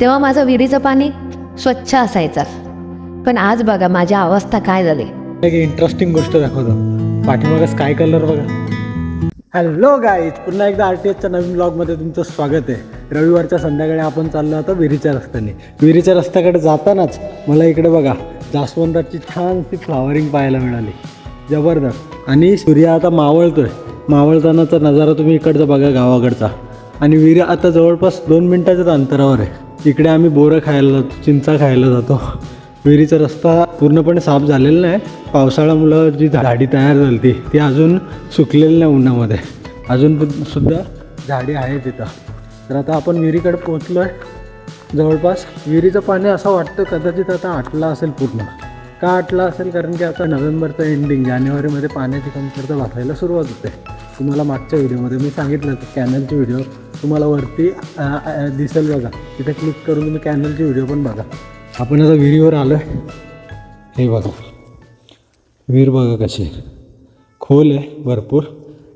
तेव्हा माझं विहिरीचं पाणी स्वच्छ असायचं. पण आज बघा माझी अवस्था काय झाली? इंटरेस्टिंग गोष्ट दाखवतो. पाठीमागं स्काय कलर बघा. हॅलो गाईज पुन्हा एकदा आर टी एसच्या नवीन ब्लॉगमध्ये तुमचं स्वागत आहे. रविवारच्या संध्याकाळी आपण चाललो होतो विहिरीच्या रस्त्याने. विहिरीच्या रस्त्याकडे जातानाच मला इकडे बघा जास्वंदाची छानशी फ्लावरिंग पाहायला मिळाली. जबरदस्त. आणि सूर्य आता मावळतोय. मावळतानाचा नजारा तुम्ही इकडचा बघा गावाकडचा. आणि विहिरी आता जवळपास दोन मिनटाच्याच अंतरावर आहे. इकडे आम्ही बोरं खायला जातो चिंचा खायला जातो. विहिरीचा रस्ता पूर्णपणे साफ झालेला नाही. पावसाळ्यामुळं जी झाडी तयार झाली ती ती अजून सुकलेली नाही उन्हामध्ये. अजून पण सुद्धा झाडी आहे तिथं. तर आता आपण विहिरीकडे पोचलो आहे जवळपास विहिरीचं पाणी असं वाटतं कदाचित आता आटलं असेल पूर्ण. का आटलं असेल? कारण की आता नोव्हेंबरचं एंडिंग जानेवारीमध्ये पाण्याची कमतरता भासायला सुरुवात होते. तुम्हाला मागच्या व्हिडिओमध्ये मी सांगितलं होतं कॅनलची व्हिडिओ तुम्हाला वरती दिसेल बघा. तिथे क्लिक करून तुम्ही कॅनलची व्हिडिओ पण बघा. आपण आता विहिरीवर आलो आहे हे बघा. विहीर बघा कशी आहे. खोल आहे भरपूर.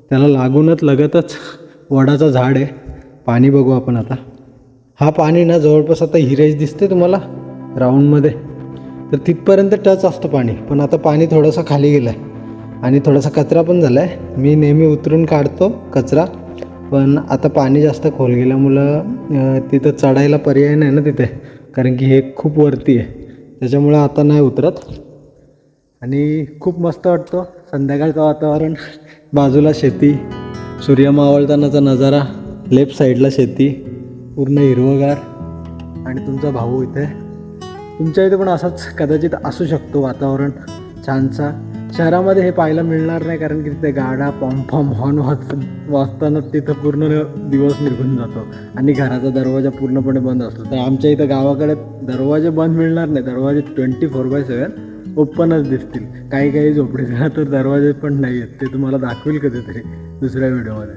त्याला लागूनच लगतच वडाचं झाड आहे. पाणी बघू आपण आता. हा पाणी ना जवळपास आता हिरेज दिसते तुम्हाला राऊंडमध्ये तर तिथपर्यंत टच असतं पाणी. पण आता पाणी थोडंसं खाली गेलं आहे आणि थोडासा कचरा पण झाला आहे मी नेहमी उतरून काढतो कचरा. पण आता पाणी जास्त खोल गेल्यामुळं तिथं चढायला पर्याय नाही ना तिथे. कारण की हे खूप वरती आहे. त्याच्यामुळं आता नाही उतरत. आणि खूप मस्त वाटतो. संध्याकाळचं वातावरण बाजूला शेती सूर्य मावळतानाचा नजारा लेफ्ट साईडला शेती पूर्ण हिरवगार. आणि तुमचा भाऊ इथे. तुमच्या इथे पण असाच कदाचित असू शकतो वातावरण छानसा. शहरामध्ये हे पाहायला मिळणार नाही कारण की तिथे गाडा पॉम्पॉम हॉर्न वाच वाचताना तिथं पूर्ण दिवस निघून जातो. आणि घराचा दरवाजा पूर्णपणे बंद असतो. तर आमच्या इथं गावाकडे दरवाजे बंद मिळणार नाही. दरवाजे ट्वेंटी फोर बाय सेवन ओपनच दिसतील. काही काही झोपडीला तर दरवाजे पण नाही आहेत ते तुम्हाला दाखवेल कधीतरी दुसऱ्या व्हिडिओमध्ये.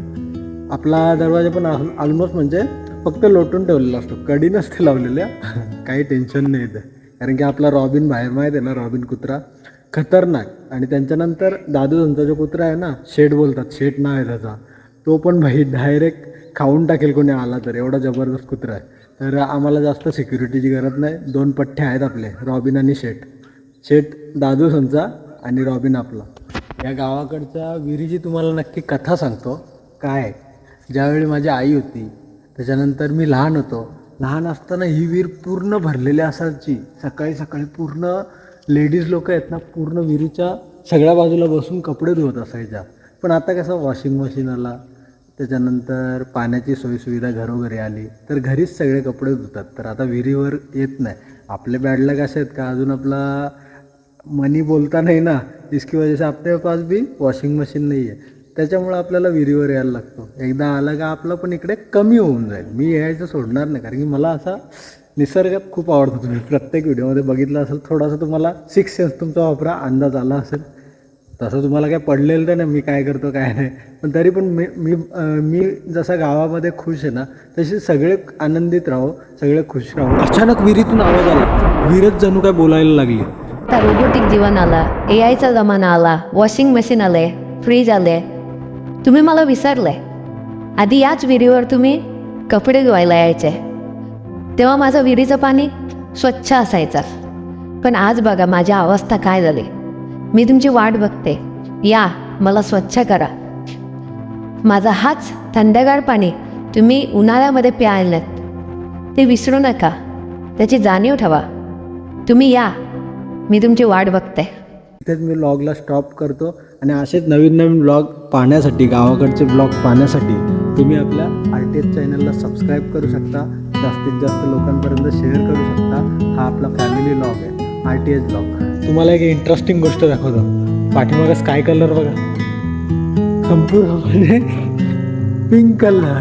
आपला दरवाजा पण ऑलमोस्ट म्हणजे फक्त लोटून ठेवलेला असतो. कडी नसते लावलेल्या. काही टेन्शन नाही येतं कारण की आपला रॉबिन बाहेर माहीत आहे ना रॉबिन कुत्रा? खतरनाक. आणि त्यांच्यानंतर दादू संचा जो कुत्रा आहे ना शेट बोलतात शेट नाव आहे त्याचा. तो पण भाई डायरेक्ट खाऊन टाकेल कोणी आला तर एवढा जबरदस्त कुत्रा आहे. तर आम्हाला जास्त सिक्युरिटीची गरज नाही. दोन पठ्ठे आहेत आपले रॉबिन आणि शेट शेट दादू संचा आणि रॉबिन आपला. या गावाकडच्या विहिरीची तुम्हाला नक्की कथा सांगतो. काय? ज्यावेळी माझी आई होती त्याच्यानंतर मी लहान होतो. लहान असताना ही विहीर पूर्ण भरलेली असायची. सकाळी सकाळी पूर्ण लेडीज लोक आहेत ना पूर्ण विहिरीच्या सगळ्या बाजूला बसून कपडे धुवत असायच्या. पण आता कसं वॉशिंग मशीन आला त्याच्यानंतर पाण्याची सोयीसुविधा घरोघरी आली तर घरीच सगळे कपडे धुतात. तर आता विहिरीवर येत नाही. आपले बॅडलक असे आहेत का? अजून आपला मनी बोलता नाही ना. इसकी वजह से आपल्या पास भी वॉशिंग मशीन नाही आहे त्याच्यामुळं आपल्याला विहिरीवर यायला लागतो. एकदा आला का आपलं पण इकडे कमी होऊन जाईल. मी यायचं सोडणार नाही कारण की मला असा निसर्गात खूप आवडतो. तुम्ही प्रत्येक व्हिडिओमध्ये बघितलं असेल थोडासा तुम्हाला सिक्स सेन्स तुमचा वापरा अंदाज आला असेल. तसं तुम्हाला काय पडलेलं तर नाही मी काय करतो काय नाही. पण तरी पण मी मी मी जसा गावामध्ये खुश आहे ना तसे सगळे आनंदित राहो सगळे खुश राहो. अचानक विहिरीतून आवाज आला. विहिरच जणू काय बोलायला लागली. आता रोबोटिक जीवन आला ए आयचा जमाना आला वॉशिंग मशीन आले फ्रीज आले तुम्ही मला विसरलंय आधी याच विहिरीवर तुम्ही कपडे धुवायला यायचे. तेव्हा माझं विहिरीचं पाणी स्वच्छ असायचं. पण आज बघा माझी अवस्था काय झाली. मी तुमची वाट बघते. या मला स्वच्छ करा. माझा हाच थंडगार पाणी तुम्ही उन्हाळ्यामध्ये प्यायलात. ते विसरू नका. त्याची जाणीव ठेवा. तुम्ही या. मी तुमची वाट बघते. इथेच मी लॉगला स्टॉप करतो. आणि असेच नवीन नवीन ब्लॉग पाहण्यासाठी गावाकडचे ब्लॉग पाहण्यासाठी तुम्ही आपल्या आर टी एस चॅनलला सबस्क्राईब करू शकता. जास्तीत जास्त लोकांपर्यंत शेअर करू शकता. हा आपला फॅमिली ब्लॉग आहे आर टी एस ब्लॉग तुम्हाला एक इंटरेस्टिंग गोष्ट दाखवतो. पाठीमागं स्काय कलर बघा. संपूर्णपणे pink colour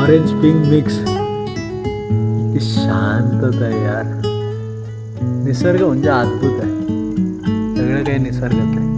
orange pink mix किती शांतता आहे यार. निसर्ग म्हणजे अद्भुत आहे. सगळं काही निसर्गात आहे.